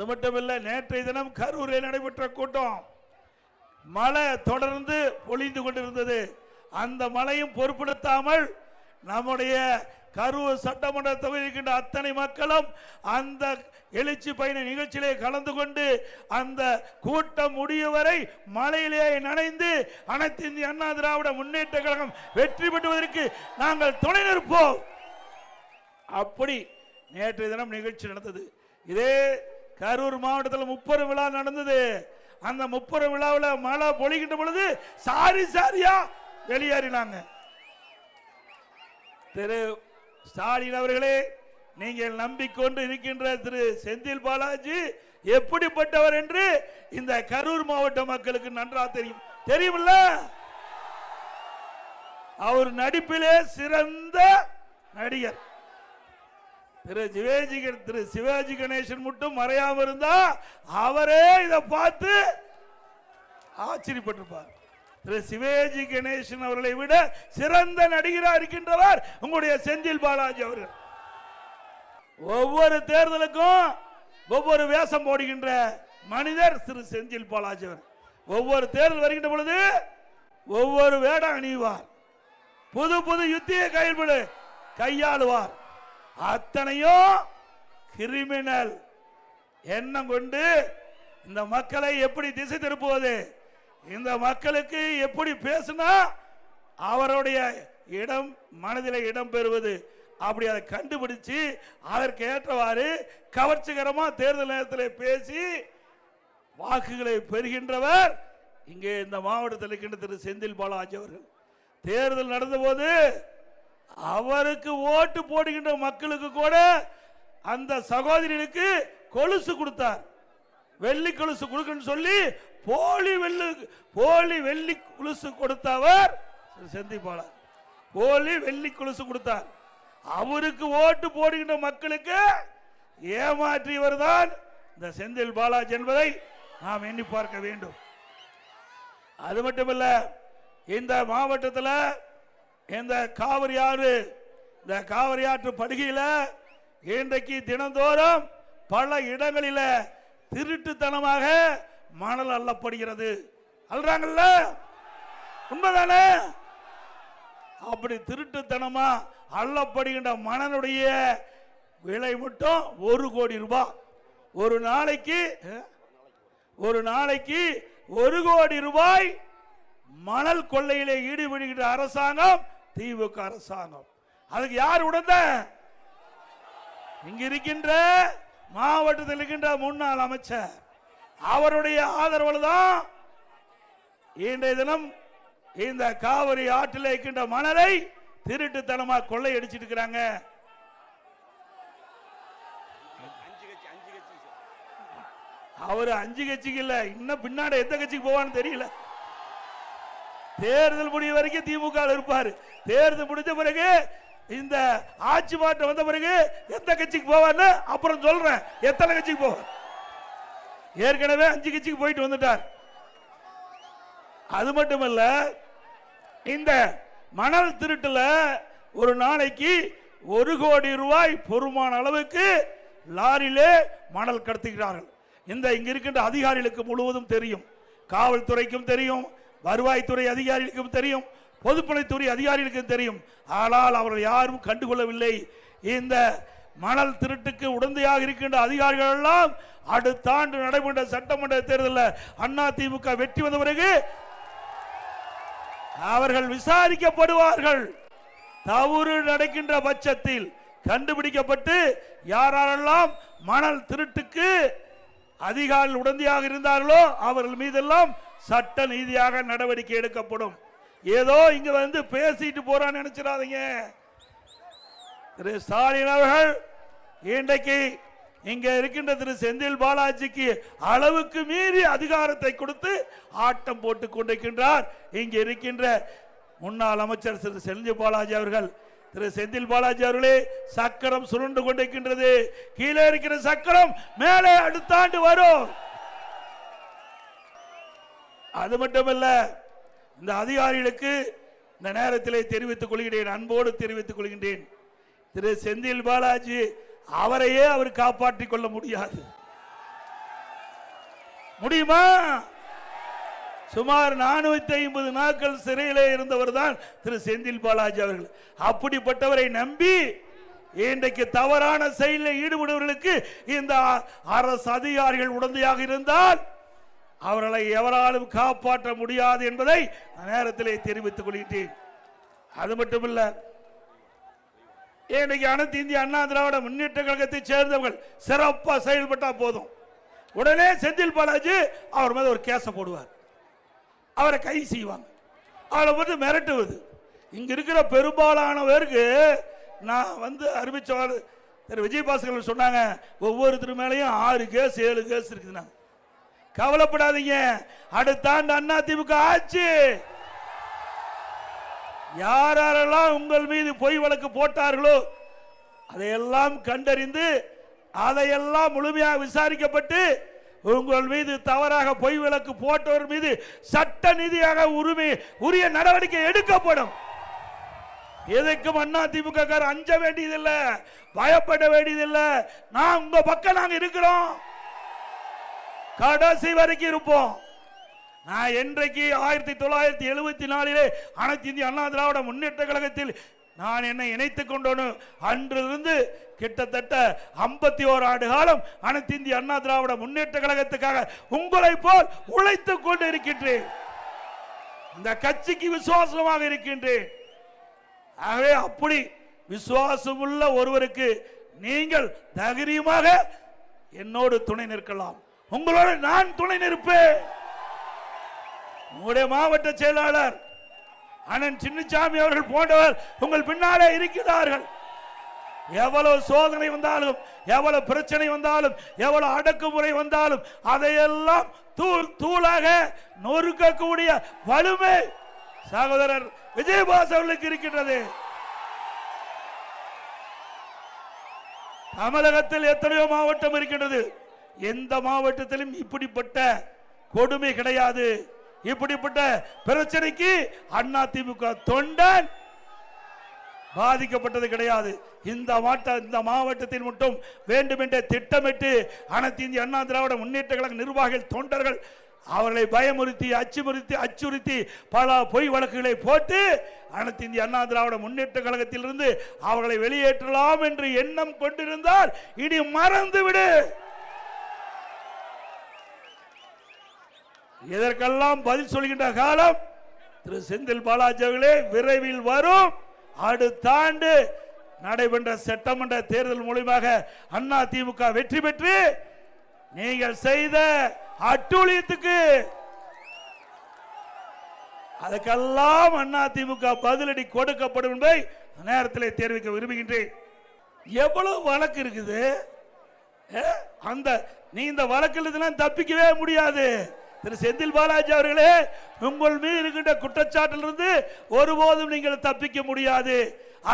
அது மட்டுமில்லை நேற்றைய தினம் கரூரில் நடைபெற்ற கூட்டம். மழை தொடர்ந்து பொழிந்து கொண்டிருந்தது. அந்த மழையும் பொருட்படுத்தாமல் நம்முடைய கரூர் சட்டமன்ற தொகுதிக்கின்ற அத்தனை மக்களும் அந்த எழுச்சி பயண நிகழ்ச்சியிலே கலந்து கொண்டு அந்த கூட்டம் முடியும் வரை மழையிலே நனைந்து அனைத்து இந்திய அண்ணா திராவிட முன்னேற்ற கழகம் வெற்றி பெற்றுவதற்கு நாங்கள் துணை நிற்போம். அப்படி நேற்றைய தினம் நிகழ்ச்சி நடந்தது. இதே கரூர் மாவட்டத்தில் முப்பது விழா நடந்தது. அந்த முப்பது விழாவில் மழை பொழிகின்ற பொழுது சாரி சாரியா வெளியேறினாங்க. திரு ஸ்டாலின் அவர்களே நீங்கள் நம்பிக்கொண்டு இருக்கின்ற திரு செந்தில் பாலாஜி எப்படிப்பட்டவர் என்று இந்த கரூர் மாவட்ட மக்களுக்கு நன்றா தெரியும். தெரியுமில்ல? அவர் நடிப்பிலே சிறந்த நடிகர். திரு சிவாஜி திரு சிவாஜி கணேசன் மட்டும் மறையாம இருந்தா அவரே இதை பார்த்து ஆச்சரியப்பட்டிருப்பார். திரு சிவாஜி கணேசன் அவர்களை விட சிறந்த நடிகராக இருக்கின்றவர் உங்களுடைய செந்தில் பாலாஜி அவர்கள். ஒவ்வொரு தேர்தலுக்கும் ஒவ்வொரு வேஷம் போடுகின்ற மனிதர் திரு செந்தில் பாலாஜி அவர். ஒவ்வொரு தேர்தல் வருகின்ற பொழுது ஒவ்வொரு வேடம் அணிவார். புது புது யுத்திய கையில் கையாளுவார். அத்தனையும் கிரிமினல். எண்ணம் கொண்டு இந்த மக்களை எப்படி திசை திருப்புவது? இந்த மக்களுக்கு எப்படி பேசினா அவருடைய இடம் மனதில் இடம் பெறுவது? அப்படி அதை கண்டுபிடிச்சு அதற்கு ஏற்றவாறு கவர்ச்சிகரமா தேர்தல் நேரத்தில் பேசி வாக்குகளை பெறுகின்றவர் இங்கே இந்த மாவட்டத்தில் இருக்கின்ற திரு செந்தில் பாலாஜி அவர்கள். தேர்தல் நடந்தபோது அவருக்கு ஓட்டு போடுகின்ற மக்களுக்கு கூட அந்த சகோதரிகளுக்கு கொலுசு கொடுத்தார். வெள்ளி கொலுசு கொடுக்கணும்னு சொல்லி போலி வெள்ளி போலி வெள்ளி கொலுசு கொடுத்தவர் செந்திப்பாளர் போலி வெள்ளி கொலுசு கொடுத்தார். அவருக்கு ஓட்டு போடுகின்ற மக்களுக்கு ஏமாற்றியவர் தான் இந்த செந்தில் பாலாஜி என்பதை நாம் எண்ணி பார்க்க வேண்டும். அது மட்டுமல்ல இந்த மாவட்டத்தில் இந்த காவிரி ஆறு இந்த காவிரி ஆற்று படுகையில் இன்றைக்கு தினந்தோறும் பல இடங்களில் திருட்டுத்தனமாக மணல் அள்ளப்படுகிறது. அல்றாங்கல்ல உண்மைதானே? அப்படி திருட்டுத்தனமா அள்ளப்படுகின்ற மணனுடைய விலை மட்டும் ஒரு கோடி ரூபாய் ஒரு நாளைக்கு ஒரு நாளைக்கு ஒரு கோடி ரூபாய் மணல் கொள்ளையிலே ஈடுபடுகின்ற அரசாங்கம் திமுக அரசாங்கம் அதுக்கு யார் உடந்த? இங்க இருக்கின்ற மாவட்டத்தில் இருக்கின்ற முன்னாள் அமைச்சர். அவருடைய ஆதரவு தான் இன்றைய தினம் இந்த காவிரி ஆற்றில் இருக்கின்ற மணலை திருட்டுத்தனமாக கொள்ளையடிச்சிட்டு இருக்கிறாங்க அவர் அஞ்சு கட்சிக்கு இல்லை இன்னும் பின்னாடி எந்த கட்சிக்கு போவான்னு தெரியல. தேர்தல் முடிய வரைக்கும் திமுக இருப்பார். தேர்தல் முடிஞ்ச பிறகு இந்த ஆட்சி மாற்றம் வந்த பிறகு எந்த கட்சிக்கு போவான்னு அப்புறம் சொல்றேன். எத்தனை கட்சிக்கு போவார்? ஏற்கனவே அஞ்சு கட்சிக்கு போயிட்டு வந்துட்டார். அது மட்டுமல்ல இந்த மணல் திருட்டுல ஒரு நாளைக்கு ஒரு கோடி ரூபாய் பொறுமான அளவுக்கு லாரியிலே மணல் கடத்துகிறார்கள். இந்த இங்க இருக்கின்ற அதிகாரிகளுக்கு முழுவதும் தெரியும். காவல்துறைக்கும் தெரியும். வருவாய்த்துறை அதிகாரிகளுக்கும் தெரியும் பொதுப்பணித்துறை அதிகாரிகளுக்கும் தெரியும். ஆனால் அவர்கள் யாரும் கண்டுகொள்ளவில்லை. இந்த மணல் திருட்டுக்கு உடந்தையாக இருக்கின்ற அதிகாரிகள் எல்லாம் அடுத்த ஆண்டு நடைபெற்ற சட்டமன்ற தேர்தலில் அண்ணா திமுக வெற்றி வந்த பிறகு அவர்கள் விசாரிக்கப்படுவார்கள். தவறு நடக்கின்ற பட்சத்தில் கண்டுபிடிக்கப்பட்டு யாரெல்லாம் மணல் திருட்டுக்கு அதிகாரிகள் உடந்தையாக இருந்தார்களோ அவர்கள் மீதெல்லாம் சட்ட நீதியாக நடவடிக்கை எடுக்கப்படும். ஏதோ இங்க வந்து பேசிட்டு போறான்னு நினைச்சிடாதீங்க. திரு ஸ்டாலின் அவர்கள் இன்றைக்கு இங்க இருக்கின்ற திரு செந்தில் பாலாஜிக்கு அளவுக்கு மீறி அதிகாரத்தை கொடுத்து ஆட்டம் போட்டு கொண்டிருக்கின்றார். இங்க இருக்கின்ற முன்னாள் அமைச்சர் திரு செந்தில் பாலாஜி அவர்கள். திரு செந்தில் பாலாஜி அவர்களே சக்கரம் சுருண்டு கொண்டிருக்கின்றது. கீழே இருக்கிற சக்கரம் மேலே அடுத்த ஆண்டு வரும். அது மட்டுமல்ல இந்த அதிகாரிகளுக்கு இந்த நேரத்திலே தெரிவித்துக் கொள்கிறேன் அன்போடு தெரிவித்துக் கொள்கின்றேன். திரு செந்தில் பாலாஜி அவரையே அவர் காப்பாற்றிக் கொள்ள முடியாது. முடியுமா? சுமார் நானூத்தி ஐம்பது நாட்கள் சிறையில் இருந்தவர் தான் திரு செந்தில் பாலாஜி அவர்கள். அப்படிப்பட்டவரை நம்பி இன்றைக்கு தவறான செயலில் ஈடுபடுவர்களுக்கு இந்த அரசு அதிகாரிகள் உடந்தையாக இருந்தால் அவர்களை எவராலும் காப்பாற்ற முடியாது என்பதை நேரத்திலே தெரிவித்துக் கொள்கிறேன் அது மட்டுமல்ல இன்னைக்கு அனைத்து இந்திய அண்ணா திராவிட முன்னேற்ற கழகத்தை சேர்ந்தவர்கள் சிறப்பா செயல்பட்டா போதும். உடனே செந்தில் பாலாஜி அவர் மேல ஒரு கேஸை போடுவார். அவரை கை செய்வாங்க. அவளை வந்து மிரட்டுவது. இங்க இருக்கிற பெரும்பாலானவருக்கு நான் வந்து அறிவிச்சவர் திரு விஜயபாஸ்கர் சொன்னாங்க ஒவ்வொருத்தர் மேலேயும் ஆறு கேஸ் ஏழு கேஸ் இருக்குதுன்னாங்க. கவலைப்படாதீங்க. அடுத்த ஆண்டு அண்ணா திமுக ஆட்சி. யார் யாரெல்லாம் உங்கள் மீது பொய் வழக்கு போட்டார்களோ அதையெல்லாம் கண்டறிந்து அதையெல்லாம் முழுமையாக விசாரிக்கப்பட்டு உங்கள் மீது தவறாக பொய் விளக்கு போட்டவர் மீது சட்ட நிதியாக உரிமை உரிய நடவடிக்கை எடுக்கப்படும். எதுக்கும் அண்ணா திமுக அஞ்ச வேண்டியதில்லை பயப்பட வேண்டியதில்லை. நான் உங்க பக்கம் நாங்க இருக்கிறோம். கடைசி வரைக்கும் இருப்போம். நான் என்றைக்கு ஆயிரத்தி தொள்ளாயிரத்தி எழுபத்தி நாலிலே அனைத்து இந்திய அண்ணா திராவிட முன்னேற்ற கழகத்தில் நான் என்னை இணைத்துக் கொண்டோனு அன்றிலிருந்து கிட்டத்தட்ட ஐம்பத்தி ஓர் ஆண்டு காலம் அனைத்து இந்திய அண்ணா திராவிட முன்னேற்ற கழகத்துக்காக உங்களை போல் உழைத்துக் கொண்டு இருக்கின்றேன் இந்த கட்சிக்கு விசுவாசமாக இருக்கின்றேன். ஆகவே அப்படி விசுவாசமுள்ள ஒருவருக்கு நீங்கள் தைரியமாக என்னோடு துணை நிற்கலாம். உங்களோட நான் துணை நிற்பேன். உங்களுடைய மாவட்ட செயலாளர் அண்ணன் சின்னசாமி அவர்கள் போன்றவர் உங்கள் பின்னாலே இருக்கிறார்கள். எவ்வளவு சோதனை வந்தாலும் எவ்வளவு பிரச்சனை வந்தாலும் எவ்வளவு அடக்குமுறை வந்தாலும் அதையெல்லாம் தூள் தூளாக நொறுக்கக்கூடிய வலிமை சகோதரர் விஜயபாஸ் அவர்களுக்கு இருக்கின்றது. தமிழகத்தில் எத்தனையோ மாவட்டம் இருக்கின்றது. எந்த மாவட்டத்திலும் இப்படிப்பட்ட கொடுமை கிடையாது. இப்படிப்பட்ட பிரச்சனைக்கு அண்ணா திமுக தொண்டன். பாதிக்கப்பட்டது கிடையாது. இந்த மாவட்ட இந்த மாவட்டத்தில் மட்டும் வேண்டுமென்றே திட்டமிட்டு அனைத்து இந்திய அண்ணா திராவிட முன்னேற்ற கழக நிர்வாகிகள் தொண்டர்கள் அவர்களை பயமுறுத்தி அச்சுமுறுத்தி அச்சுறுத்தி பல பொய் வழக்குகளை போட்டு அனைத்து இந்திய அண்ணா திராவிட முன்னேற்ற கழகத்திலிருந்து அவர்களை வெளியேற்றலாம் என்று எண்ணம் கொண்டிருந்தால் இனி மறந்துவிடு. இதற்கெல்லாம் பதில் சொல்கின்ற காலம்? திரு செந்தில் பாலாஜி அவர்களே விரைவில் வரும். அடுத்த ஆண்டு நடைபெற்ற சட்டமன்ற தேர்தல் மூலமாக அண்ணா திமுக வெற்றி பெற்று நீங்கள் செய்த அட்டூழியத்துக்கு அதுக்கெல்லாம் அண்ணா திமுக பதிலடி கொடுக்கப்படும் என்பதை நேரத்தில் தெரிவிக்க விரும்புகின்றேன். எவ்வளவு வழக்கு இருக்குது? அந்த நீ இந்த வழக்கில் இதெல்லாம் தப்பிக்கவே முடியாது. திரு செந்தில் பாலாஜி அவர்களே உங்கள் மீது இருக்கின்ற குற்றச்சாட்டிலிருந்து ஒருபோதும் நீங்கள் தப்பிக்க முடியாது.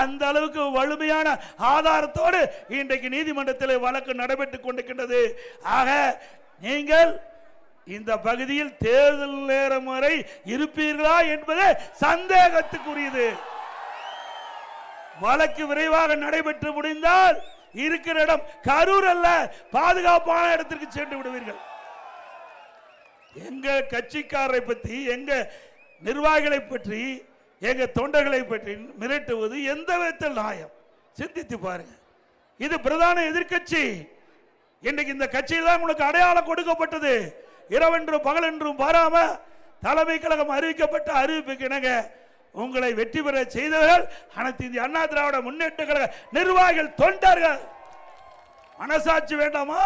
அந்த அளவுக்கு வலிமையான ஆதாரத்தோடு இன்றைக்கு நீதிமன்றத்தில் வழக்கு நடைபெற்றுக் கொண்டிருக்கின்றது. ஆக நீங்கள் இந்த பகுதியில் தேர்தல் நேரம் வரை இருப்பீர்களா என்பது சந்தேகத்துக்குரியது. வழக்கு விரைவாக நடைபெற்று முடிந்தால் இருக்கிற இடம் கரூர் அல்ல பாதுகாப்பான இடத்திற்கு சென்று விடுவீர்கள். எங்க கட்சிக்காரரை பற்றி எங்க நிர்வாகிகளை பற்றி எங்க தொண்டர்களை பற்றி மிரட்டுவது எந்த விதத்தில் நியாயம்? சிந்தித்து பாருங்க. இது பிரதான எதிர்க்கட்சி. இன்றைக்கு இந்த கட்சியில் தான் உங்களுக்கு அடையாளம் கொடுக்கப்பட்டது. இரவென்றும் பகலென்றும் பாராம தலைமை கழகம் அறிவிக்கப்பட்ட அறிவிப்புக்கு இணங்க உங்களை வெற்றி பெற செய்தவர்கள் அனைத்து இந்திய அண்ணா திராவிட முன்னேற்ற கழக நிர்வாகிகள் தொண்டர்கள். மனசாட்சி வேண்டாமா?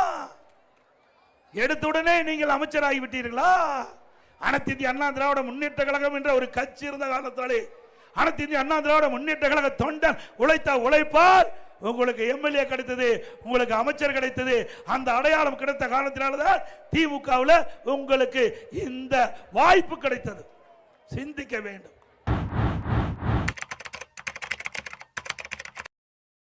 எடுத்த உடனே நீங்கள் அமைச்சராகி விட்டீர்களா? அனைத்து இந்திய அண்ணா திராவிட முன்னேற்ற கழகம் என்ற ஒரு கட்சி இருந்த காலத்தாலே அனைத்து இந்திய அண்ணா திராவிட முன்னேற்ற கழக தொண்டன் உழைத்த உழைப்பார் உங்களுக்கு எம்எல்ஏ கிடைத்தது உங்களுக்கு அமைச்சர் கிடைத்தது. அந்த அடையாளம் கிடைத்த காலத்தினால்தான் திமுகவில் உங்களுக்கு இந்த வாய்ப்பு கிடைத்தது. சிந்திக்க வேண்டும்.